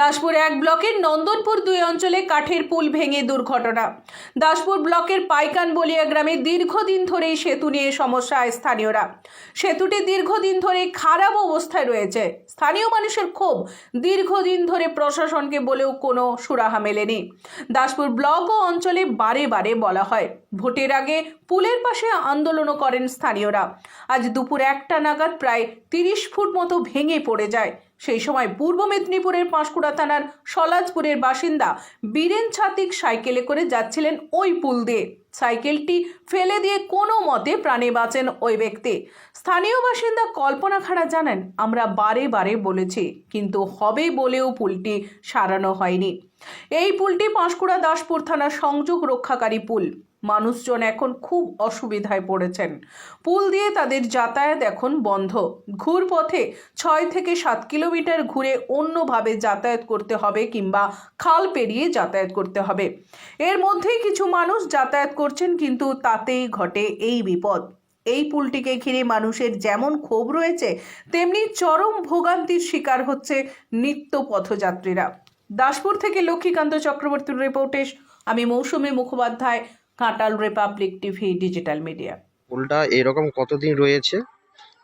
দাসপুর এক ব্লকের নন্দনপুর দুই অঞ্চলে কাঠের পুল ভেঙে দুর্ঘটনা। দাসপুর ব্লকের পাইকান বলিয়া গ্রামে দীর্ঘদিন ধরেই সেতু নিয়ে সমস্যায় স্থানীয়রা। সেতুটি দীর্ঘদিন ধরে খারাপ অবস্থায় রয়েছে। স্থানীয় মানুষের ক্ষোভ দীর্ঘদিন ধরে প্রশাসনকে বলেও কোনো সুরাহা মেলেনি। দাসপুর ব্লক ও অঞ্চলে বারে বারে বলা হয়, ভোটের আগে পুলের পাশে আন্দোলনও করেন স্থানীয়রা। আজ দুপুর একটা নাগাদ প্রায় তিরিশ ফুট মতো ভেঙে পড়ে যায় সেই সময় পূর্ব মেদিনীপুরের পাঁশকুড়া থানার সলাজপুরের বাসিন্দা বীরেন ছাতিক সাইকেলে করে যাচ্ছিলেন ওই পুল দিয়ে। সাইকেলটি ফেলে দিয়ে কোনো মতে প্রাণে বাঁচেন ওই ব্যক্তি। স্থানীয় বাসিন্দা কল্পনা খাড়া জানান, আমরা বারে বারে বলেছি, কিন্তু হবে বলেও পুলটি সারানো হয়নি। এই পুলটি পাঁশকুড়া দাসপুর থানার সংযোগ রক্ষাকারী পুল। মানুষজন এখন খুব অসুবিধায় পড়েছেন। পুল দিয়ে তাদের যাতায়াত এখন বন্ধ। ঘুরপথে ছয় থেকে সাত কিলোমিটার ঘুরে অন্যভাবে যাতায়াত করতে হবে কিংবা খাল পেরিয়ে যাতায়াত করতে হবে। এর মধ্যেই কিছু মানুষ যাতায়াত করছেন, কিন্তু তাতেই ঘটে এই বিপদ। এই পুলটিকে ঘিরে মানুষের যেমন ক্ষোভ রয়েছে, তেমনি চরম ভোগান্তির শিকার হচ্ছে নিত্য পথযাত্রীরা। দাসপুর থেকে লক্ষ্মীকান্ত চক্রবর্তীর রিপোর্টে আমি মৌসুমী মুখোপাধ্যায়, কাঁটাল রিপাবলিক টিভি, ডিজিটাল মিডিয়া। পুলটা এরকম কতদিন রয়েছে?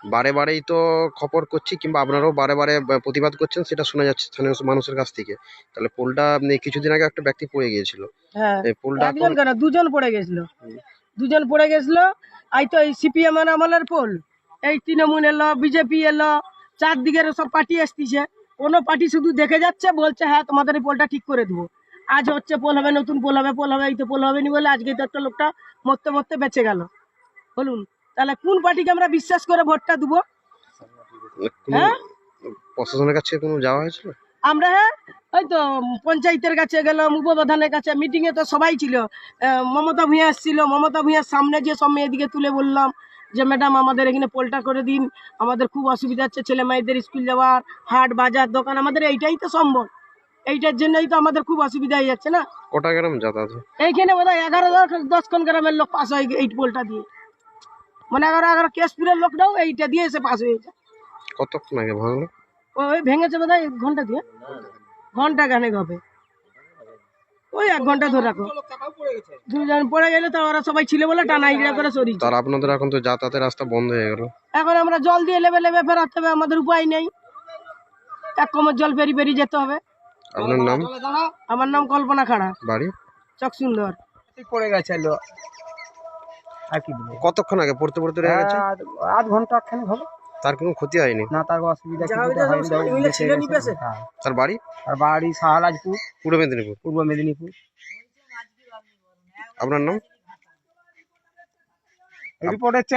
বারে বারেই তো খবর করছি কিংবা আপনারাও বারে বারে প্রতিবাদ করছেন সেটা শোনা যাচ্ছে স্থানীয় মানুষের কাছ থেকে। তাহলে পোলটা কিছুদিন আগে একটা ব্যক্তি পড়ে গিয়েছিল। হ্যাঁ। পোলটা একজন কেন? দুজন পড়ে গেছিল। দুজন পড়ে গেছিল। এই তো এই সিপিএম এর আমলের পোল। এই তৃণমূল এলো বিজেপি এলো চারদিকের সব পার্টি আসতিছে কোনো পার্টি শুধু দেখে যাচ্ছে বলছে হ্যাঁ তোমাদের এই পোলটা ঠিক করে দেবো। আজ হচ্ছে পোল হবে নতুন পোল হবে পোল হবে এই তো পোল হবে নি বলে আজকে তো একটা লোকটা মরতে মরতে বেঁচে গেল। বলুন। তাহলে কোন পার্টিকে আমরা বিশ্বাস করে ভোটটা দেবো? হ্যাঁ? প্রশাসনের কাছে কোনো যাওয়া হয়েছিল? আমরা হ্যাঁ ওই তো পঞ্চায়েতের কাছে গেলাম উপপ্রধানের কাছে মিটিং এ তো সবাই ছিল। মমতা ভূঁইয়া এসেছিল। মমতা ভূঁইয়ার সামনে যে সব মেয়েদিকে তুলে বললাম যে ম্যাডাম আমাদের এখানে পোলটা করে দিন। আমাদের খুব অসুবিধা হচ্ছে ছেলে মেয়েদের স্কুল যাওয়ার হাট বাজার দোকান আমাদের এইটাই তো সম্ভব এইটার জন্যই তো আমাদের খুব অসুবিধা হয়ে যাচ্ছে না? কটা গ্রাম যাতায়াত এইখানে বোধ হয় এগারো দশ- দশখান গ্রামের লোক পাস হয় এই পোলটা দিয়ে। মানে এগারো এগারো কেশপুরের লোকটাও এইটা দিয়ে এসে পাস হয়ে যায় কতক্ষণ আগে ভাঙলো ওই ভেঙেছে বোধ হয় ঘণ্টা দিয়ে। ঘণ্টা খানেক হবে। ওই এক ঘণ্টা ধরে রাখো। দুজন পড়ে গেলে তো ওরা সবাই ছিল বলে টানা ইগড়া করে সরিয়েছে তার আপনাদের এখন তো যাতায়াতের রাস্তা বন্ধ হয়ে গেল। এখন আমরা জল দিয়ে লেবে লেবে ফেরাতে হবে আমাদের উপায় নেই। এক কমর জল পেরিয়ে পেরিয়ে যেতে হবে। আপনার নাম? আমার নাম কল্পনা খাড়া। বাড়ি? চক সুন্দর পড়ে গেছে আর কি বলব? কতক্ষণ আগে? পড়তে পড়তে রয়ে গেছে? আধ- আধ ঘণ্টা খানি হবে। তার কোনো ক্ষতি হয়নি? না তার অসুবিধা কিছু হয়নি? হ্যাঁ। তার বাড়ি? আর বাড়ি শাহরাজপুর পূর্ব মেদিনীপুর? পূর্ব মেদিনীপুর। আপনার নাম? রিপোর্ট হচ্ছে